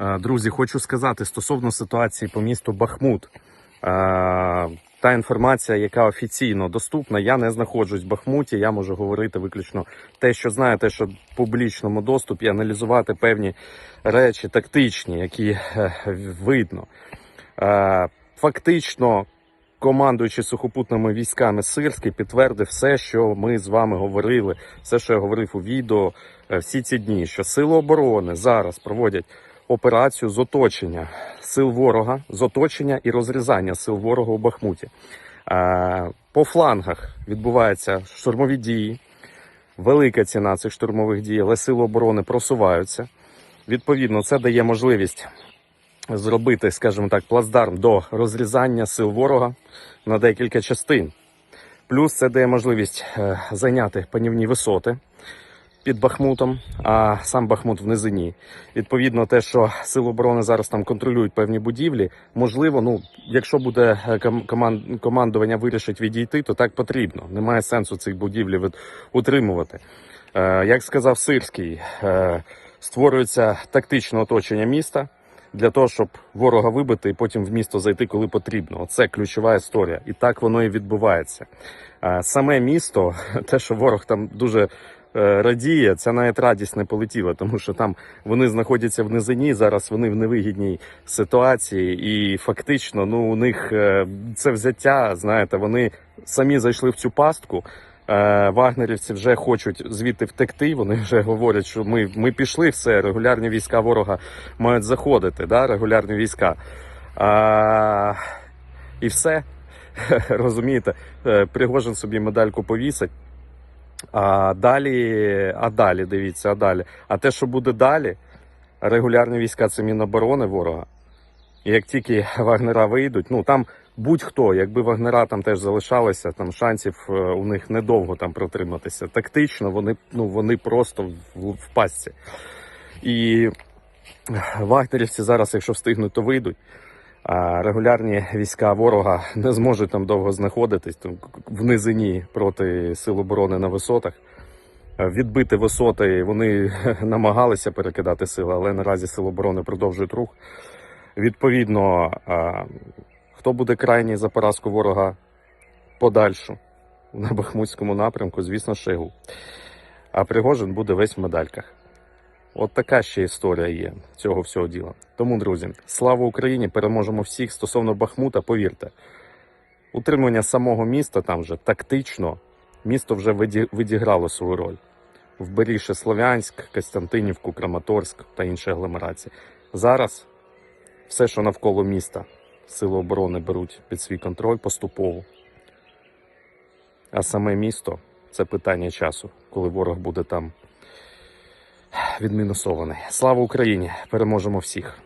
Е, Друзі, хочу сказати стосовно ситуації по місту Бахмут. Е, Та інформація, яка офіційно доступна, я не знаходжусь в Бахмуті. Я можу говорити виключно те, що знаю, те, що в публічному доступі, аналізувати певні речі тактичні, які е, видно. Фактично, командуючи сухопутними військами Сирський підтвердив все, що ми з вами говорили, все, що я говорив у відео всі ці дні, що сили оборони зараз проводять операцію з оточення сил ворога, з оточення і розрізання сил ворога у Бахмуті. Е, По флангах відбуваються штурмові дії. Велика ціна цих штурмових дій, але сили оборони просуваються. Відповідно, це дає можливість зробити, скажімо так, плацдарм до розрізання сил ворога на декілька частин. Плюс це дає можливість е, зайняти панівні висоти під Бахмутом, а сам Бахмут в низині. Відповідно, те, що сили оборони зараз там контролюють певні будівлі, можливо, ну якщо буде е, команд- командування вирішить відійти, то так потрібно. Немає сенсу цих будівлі утримувати. Е, Як сказав Сирський, е, створюється тактичне оточення міста для того, щоб ворога вибити і потім в місто зайти, коли потрібно. Оце ключова історія, і так воно і відбувається. Саме місто, те, що ворог там дуже радіє, це навіть радість не полетіла, тому що там вони знаходяться в низині. Зараз вони в невигідній ситуації, і фактично, ну у них е, це взяття. Знаєте, вони самі зайшли в цю пастку. Е, Вагнерівці вже хочуть звідти втекти. Вони вже говорять, що ми, ми пішли, все, регулярні війська ворога мають заходити, да, регулярні війська. А, і все. Розумієте, Е, Пригожин собі медальку повісить. А далі, а далі, дивіться, а далі. А те, що буде далі, регулярні війська це Міноборони ворога. І як тільки вагнера вийдуть, ну там будь-хто, якби вагнера там теж залишалися, там шансів е, у них недовго там протриматися. Тактично вони, ну, вони просто в, в пастці. І вагнерівці зараз, якщо встигнуть, то вийдуть. Регулярні війська ворога не зможуть там довго знаходитись в низині проти сил оборони на висотах. Е, Відбити висоти вони намагалися перекидати сили, але наразі сили оборони продовжують рух. Відповідно, хто буде крайній за поразку ворога подальшу на Бахмутському напрямку, звісно, Шигу. А Пригожин буде весь в медальках. От така ще історія є цього всього діла. Тому, друзі, слава Україні! Переможемо всіх стосовно Бахмута. Повірте, утримання самого міста там вже тактично місто вже відіграло свою роль. В Беріше Слов'янськ, Костянтинівку, Краматорськ та інші агломерації. Зараз все, що навколо міста, сили оборони беруть під свій контроль поступово. А саме місто це питання часу, коли ворог буде там відмінусований. Слава Україні! Переможемо всіх!